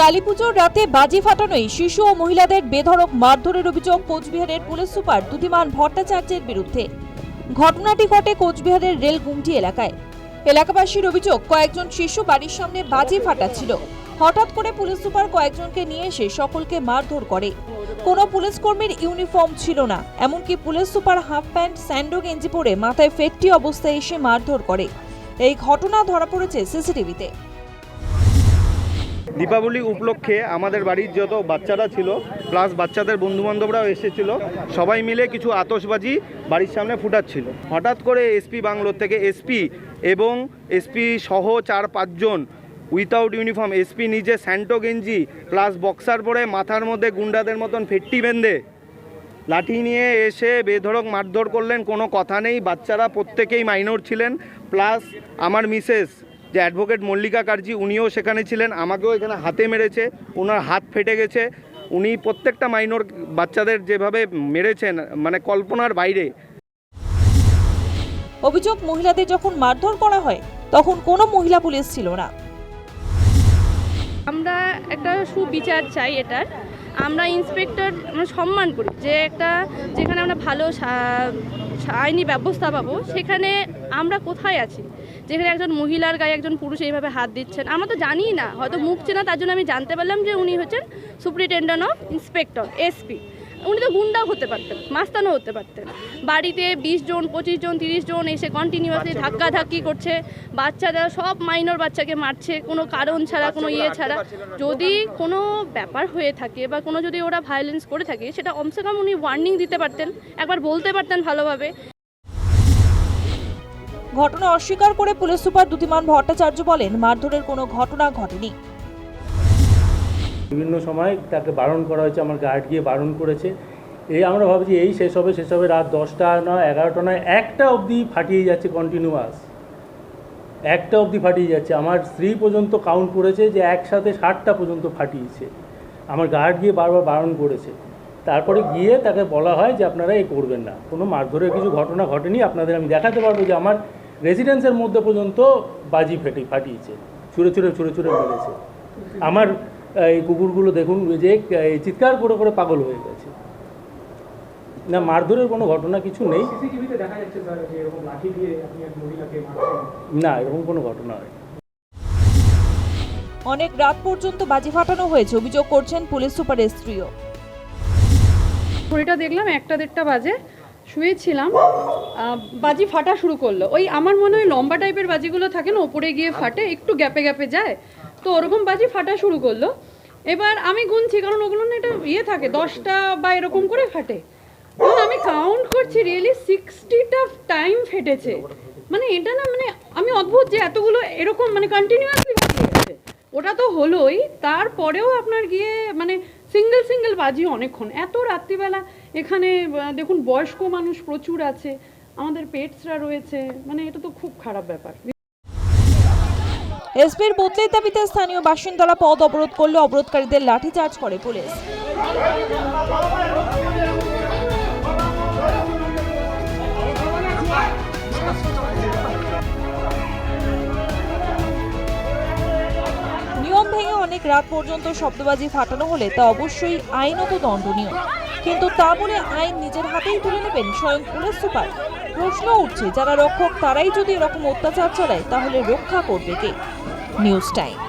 কালীপুজোর রাতে বাজি ফাটানোই শিশু ও মহিলাদের বেধড়ক মারধরের অভিযোগ কোচবিহারের পুলিশ সুপার দুধিমান ভট্টাচার্যের বিরুদ্ধে। ঘটনাটি ঘটে কোচবিহারের রেল গুমটি এলাকায়। এলাকাবাসীর অভিযোগ, কয়েকজন শিশু বাড়ির সামনে বাজি ফাটাচ্ছিল। হঠাৎ করে পুলিশ সুপার কয়েকজনকে নিয়ে এসে সকলকে মারধর করে। কোনো পুলিশ কর্মীর ইউনিফর্ম ছিল না, এমনকি পুলিশ সুপার হাফ প্যান্ট স্যান্ডো গেঞ্জি পরে মাথায় ফেটটি অবস্থায় এসে মারধর করে। এই ঘটনা ধরা পড়েছে সিসিটিভিতে। দীপাবলি উপলক্ষে আমাদের বাড়ির যত বাচ্চারা ছিল প্লাস বাচ্চাদের বন্ধুবান্ধবরাও এসেছিল, সবাই মিলে কিছু আতসবাজি বাড়ির সামনে ফুটাচ্ছিল। হঠাৎ করে এসপি বাংলোর থেকে এসপি এবং এসপি সহ চার পাঁচজন উইথাউট ইউনিফর্ম এসপি নিজে স্যান্টো গেঞ্জি প্লাস বক্সার পরে মাথার মধ্যে গুন্ডাদের মতন ফেট্টি বেঁধে লাঠি নিয়ে এসে বেধড়ক মারধর করলেন, কোনো কথা নেই, বাচ্চারা প্রত্যেকেই মাইনর ছিলেন প্লাস আমার মিসেস যে অ্যাডভোকেট মল্লিকা কার্জি উনিও সেখানে ছিলেন আমাকেও এখানে হাতে মেরেছে ওনার হাত ফেটে গেছে। উনি প্রত্যেকটা মাইনর বাচ্চাদের যেভাবে মেরেছেন মানে কল্পনার বাইরে। অভিযোগ মহিলাদের যখন মারধর করা হয় তখন কোনো মহিলা পুলিশ ছিল না। আমরা একটা সুবিচার চাই এটার। আমরা ইন্সপেক্টর আমরা সম্মান করি যে একটা যেখানে আমরা ভালো সা- আইনি ব্যবস্থা পাবো সেখানে আমরা কোথায় আছি? যেখানে একজন মহিলার গায়ে একজন পুরুষ এইভাবে হাত দিচ্ছেন আমরা তো জানি না হয়তো মুখ চেনা তার জন্য আমি জানতে পারলাম যে উনি হচ্ছেন সুপ্রিনটেন্ডেন্ট অফ ইন্সপেক্টর এসপি। উনি তো গুন্ডাও হতে পারতেন মাস্তানও হতে পারতেন। বাড়িতে বিশ জন পঁচিশ জন তিরিশ জন এসে কন্টিনিউয়াসলি ধাক্কা ধাক্কি করছে বাচ্চারা সব মাইনর বাচ্চাকে মারছে কোনো কারণ ছাড়া কোনো ইয়ে ছাড়া। যদি কোনো ব্যাপার হয়ে থাকে বা কোনো যদি ওরা ভায়োলেন্স করে থাকে সেটা কমসে কম উনি ওয়ার্নিং দিতে পারতেন একবার বলতে পারতেন ভালোভাবে। ঘটনা অস্বীকার করে পুলিশ সুপার দুতিমান ভট্টাচার্য বলেন, মারধরের কোনো ঘটনা ঘটেনি। বিভিন্ন সময় তাকে বারণ করা হয়েছে, আমার গার্ড গিয়ে বারণ করেছে। এই আমরা ভাবছি এই শেষ হবে শেষ হবে রাত দশটা নয়, এগারোটা নয়, একটা অবধি ফাটিয়ে যাচ্ছে কন্টিনিউয়াস একটা অবধি ফাটিয়ে যাচ্ছে। আমার স্ত্রী পর্যন্ত কাউন্ট করেছে যে একসাথে ষাটটা পর্যন্ত ফাটিয়েছে। আমার গার্ড গিয়ে বারবার বারণ করেছে। তারপরে গিয়ে তাকে বলা হয় যে আপনারা এ করবেন না। কোনো মারধরের কিছু ঘটনা ঘটেনি। আপনাদের আমি দেখাতে পারব যে আমার রেসিডেন্সের মধ্যে পর্যন্ত বাজি ফেটে ফাটিয়েছে। ছুঁড়ে ছুঁড়ে ছুঁড়ে ছুঁড়ে মেরেছে। আমার এই কুকুরগুলো দেখুন যে এই চিৎকার করে করে পাগল হয়ে গেছে। না মারধরের কোনো ঘটনা কিছু নেই। সিসিটিভিতে দেখা যাচ্ছে স্যার যে এরকম লাঠি দিয়ে আপনি এক মহিলাকে মারছেন। না এরকম কোনো ঘটনা হয় অনেক রাত পর্যন্ত বাজি ফাটানো হয়েছে অভিযোগ করছেন পুলিশ সুপারের স্ত্রীও ঘড়িটা দেখলাম একটা দেড়টা বাজে। শুয়েছিলাম বাজি ফাটা শুরু করল। ওই আমার মনে হয় লম্বা টাইপের বাজিগুলো থাকে না, ওপরে গিয়ে ফাটে, একটু গ্যাপে গ্যাপে যায়। তো ওরকম বাজি ফাটা শুরু করল। এবার আমি গুনছি, কারণ ওগুলো না এটা ইয়ে থাকে, দশটা বা এরকম করে ফাটে। আমি কাউন্ট করছি রিয়েলি সিক্সটিটা টাইম ফেটেছে। মানে এটা না মানে আমি অদ্ভুত যে এতগুলো এরকম মানে কন্টিনিউয়াসলি ওটা তো হলোই, তারপরেও আপনার গিয়ে মানে সিঙ্গেল সিঙ্গেল বাজি অনেকক্ষণ। এত রাত্রিবেলা এখানে দেখুন, বয়স্ক মানুষ প্রচুর আছে, আমাদের পেটসরা রয়েছে মানে এটা তো খুব খারাপ ব্যাপার। এসপির বদলের দাবিতে স্থানীয় বাসিন্দারা পথ অবরোধ করলে অবরোধকারীদের লাঠিচার্জ করে পুলিশ। নিয়ম ভেঙে অনেক রাত পর্যন্ত শব্দবাজি ফাটানো হলে তা অবশ্যই আইনত দণ্ডনীয়। কিন্তু তা বলে আইন নিজের হাতেই তুলে নেবেন স্বয়ং পুলিশ সুপার। প্রশ্ন উঠছে, যারা রক্ষক তারাই যদি এরকম অত্যাচার চালায়, তাহলে রক্ষা করবে কে? News time.